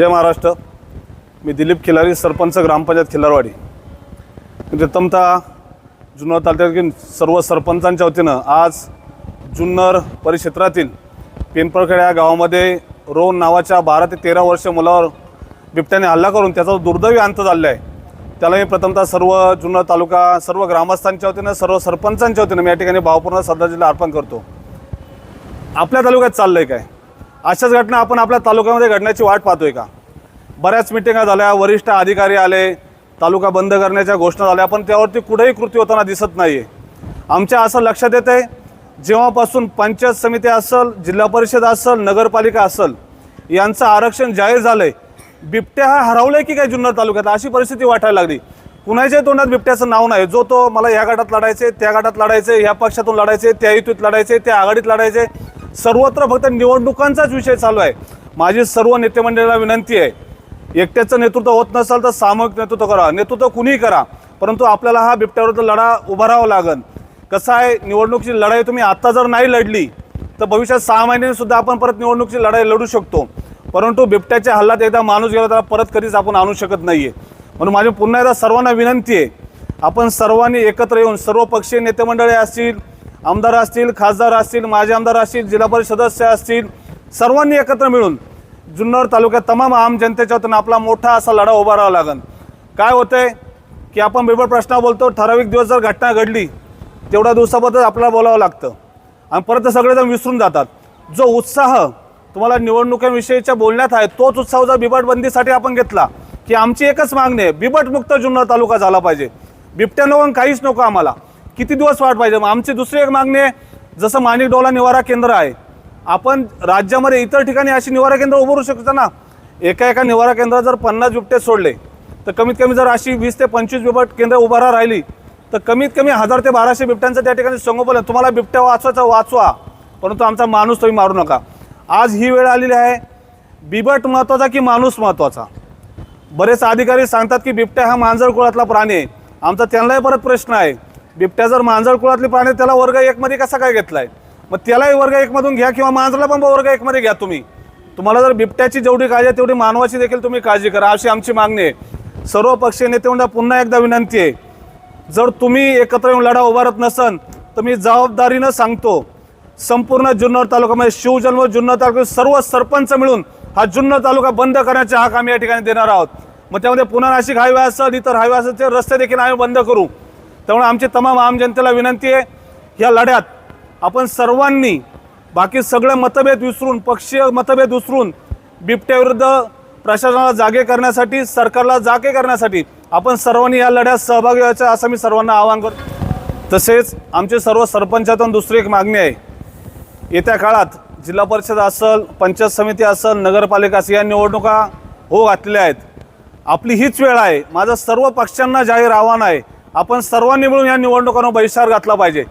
जय महाराष्ट्र. मी दिलीप खिलारी सरपंच ग्रामपंचायत खिलारवाडी. प्रथमतः जुन्नर तालुक्यातील सर्व सरपंचांच्या वतीनं आज जुन्नर परिक्षेत्रातील पिंपळखेड या गावामध्ये रोहन नावाच्या बारा ते तेरा वर्ष मुलावर बिबट्याने हल्ला करून त्याचा दुर्दैवी अंत झालेला आहे. त्याला मी प्रथमतः सर्व जुन्नर तालुका सर्व ग्रामस्थांच्या वतीनं सर्व सरपंचांच्या वतीनं मी या ठिकाणी भावपूर्ण श्रद्धांजली अर्पण करतो. आपल्या तालुक्यात चाललं आहे काय? अशाच घटना आपण आपल्या तालुक्यामध्ये घडण्याची वाट पाहतोय का? बऱ्याच मिटिंगा झाल्या वरिष्ठ अधिकारी आले तालुका बंद करण्याच्या घोषणा झाल्या पण त्यावरती कुठेही कृती होताना दिसत नाही आहे आमच्या असं लक्षात येत आहे जेव्हापासून पंचायत समिती असेल जिल्हा परिषद असेल नगरपालिका असेल यांचं आरक्षण जाहीर झालं आहे बिबट्या हा हरवलं की काय जुन्नर तालुक्यात? अशी परिस्थिती वाटायला लागली. कुणाच्याही तोंडात बिबट्याचं नाव नाही. जो तो मला या गटात लढायचे त्या गटात लढायचे ह्या पक्षातून लढायचे त्या युतीत लढायचे त्या आघाडीत लढायचे सर्वत्र फक्त निवडणुकांचाच विषय चालू आहे. माझी सर्व नेते मंडळीला विनंती आहे एकट्याचं नेतृत्व होत नसेल तर सामूहिक नेतृत्व करा. नेतृत्व कुणीही करा परंतु आपल्याला हा बिबट्याविरुद्ध लढा उभारावा लागेल. कसं आहे निवडणुकीची लढाई तुम्ही आत्ता जर नाही लढली तर भविष्यात सहा महिन्यांनी सुद्धा आपण परत निवडणुकीची लढाई लढू शकतो. परंतु बिबट्याच्या हल्ल्यात एकदा माणूस गेला त्याला परत कधीच आपण आणू शकत नाही आहे म्हणून माझी पुन्हा एकदा सर्वांना विनंती आहे आपण सर्वांनी एकत्र येऊन सर्व पक्षीय नेते असतील आमदार असतील खासदार असतील माजी आमदार असतील जिल्हा परिषद सदस्य असतील सर्वांनी एकत्र मिळून जुन्नर तालुक्यात तमाम आम जनतेच्या वतीनं आपला मोठा असा लढा उभारावा लागेल काय होतंय की आपण बिबट प्रश्न बोलतो ठराविक दिवस जर घटना घडली तेवढ्या दिवसाबद्दल आपल्याला बोलावं लागतं. आणि परत सगळेजण विसरून जातात. जो उत्साह तुम्हाला निवडणुकीविषयीच्या बोलण्यात आहे तोच उत्साह जर बिबट बंदीसाठी आपण घेतला की आमची एकच मागणी आहे बिबटमुक्त जुन्नर तालुका झाला पाहिजे. बिबट्या नको काहीच नको आम्हाला. किती दिवस वाट पाहिजे? मग आमची दुसरी एक मागणी आहे जसं माणिक डोला निवारा केंद्र आहे आपण राज्यामध्ये इतर ठिकाणी अशी निवारा केंद्र उभारू शकतो ना? एका एका निवारा केंद्रात जर पन्नास बिबटे सोडले तर कमीत कमी जर अशी वीस ते पंचवीस बिबट केंद्र उभारा राहिली तर कमीत कमी हजार ते बाराशे बिबट्यांचं त्या ठिकाणी संगोपन आहे. तुम्हाला बिबट्या वाचवायचा वाचवा परंतु आमचा माणूस तुम्ही मारू नका. आज ही वेळ आलेली आहे बिबट महत्त्वाचा की माणूस महत्त्वाचा बरेच अधिकारी सांगतात की बिबट्या हा मांजर कुळातला प्राणी आहे. आमचा त्यांनाही परत प्रश्न आहे बिबट्या जर मांजर कुळातली प्राणी आहे, त्याला वर्ग एकमध्ये कसा काय घेतलाय? मग त्यालाही वर्ग एकमधून घ्या किंवा मांजरला पण वर्ग एकमध्ये घ्या तुम्ही. तुम्हाला जर बिबट्याची जेवढी काळजी आहे तेवढी मानवाची देखील तुम्ही काळजी करा. अशी आमची मागणी आहे. सर्व पक्षीय नेते पुन्हा एकदा विनंती आहे. जर तुम्ही एकत्र येऊन लढा उभारत नसन तर मी जबाबदारीनं सांगतो संपूर्ण जुन्नर तालुक्यामध्ये शिवजन्म जुन्नर तालुक्यात सर्व सरपंच मिळून हा जुन्नर तालुका बंद करण्याचे हाक आम्ही या ठिकाणी देणार आहोत. मग त्यामध्ये पुन्हा नाशिक हायवे असेल इतर हायवे असेल ते रस्ते देखील आम्ही बंद करू. त्यामुळे आमची तमाम आम जनतेला विनंती आहे या लढ्यात आपण सर्वांनी बाकी सगळे मतभेद विसरून पक्षीय मतभेद विसरून बिबट्याविरुद्ध प्रशासनाला जागे करण्यासाठी सरकारला जागे करण्यासाठी आपण सर्वांनी या लढ्यात सहभागी व्हायचं असं मी सर्वांना आवाहन करतो. तसेच आमचे सर्व सरपंचातून दुसरी एक मागणी आहे. येत्या काळात जिल्हा परिषद असेल पंचायत समिती असेल नगरपालिका असेल या निवडणुका हो घातलेल्या आहेत. आपली हीच वेळ आहे. माझं सर्व पक्षांना जाहीर आव्हान आहे. आपण सर्वांनी मिळून या निवडणुकांवर बहिष्कार घातला पाहिजे.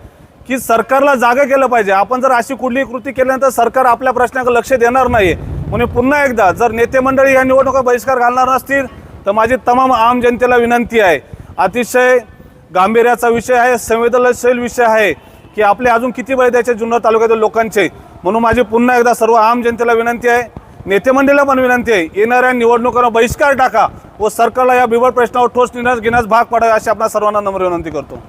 की सरकारला जागा केलं पाहिजे. आपण जर अशी कुठलीही कृती केल्यानंतर सरकार आपल्या प्रश्नाकडे लक्ष देणार नाही म्हणून पुन्हा एकदा जर नेते मंडळी या निवडणुका बहिष्कार घालणार नसतील तर माझी तमाम आम जनतेला विनंती आहे. अतिशय गांभीर्याचा विषय आहे संवेदनशील विषय आहे की आपले अजून किती बळी द्यायचे जुन्नर तालुक्यातील लोकांचे. म्हणून माझी पुन्हा एकदा सर्व आम जनतेला विनंती आहे. नेते मंडळीला पण विनंती आहे येणाऱ्या निवडणुकांना बहिष्कार टाका. व सरकारला या बिबट प्रश्नावर ठोस निर्णय घेण्यास भाग पाडावे अशी आपल्या सर्वांना नम्र विनंती करतो.